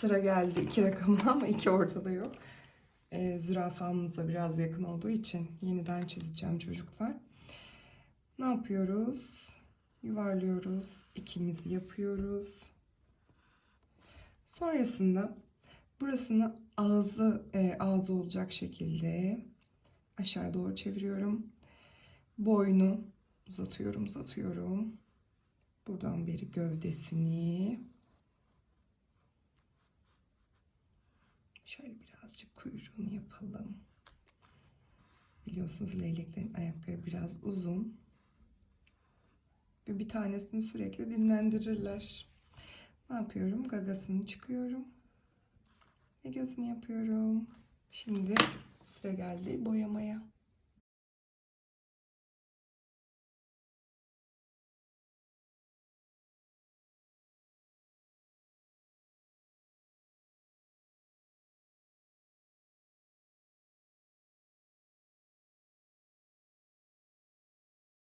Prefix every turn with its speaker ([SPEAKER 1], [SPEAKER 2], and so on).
[SPEAKER 1] sıra geldi iki rakamına ama iki ortada yok. Ee, zürafamıza biraz yakın olduğu için yeniden çizeceğim çocuklar. Ne yapıyoruz? Yuvarlıyoruz. ikimizi yapıyoruz. Sonrasında burasını ağzı e, ağzı olacak şekilde aşağı doğru çeviriyorum. Boynu uzatıyorum, uzatıyorum. Buradan beri gövdesini şöyle birazcık kuyruğunu yapalım. Biliyorsunuz leyleklerin ayakları biraz uzun. Ve bir tanesini sürekli dinlendirirler. Ne yapıyorum? Gagasını çıkıyorum. Ve gözünü yapıyorum. Şimdi sıra geldi boyamaya.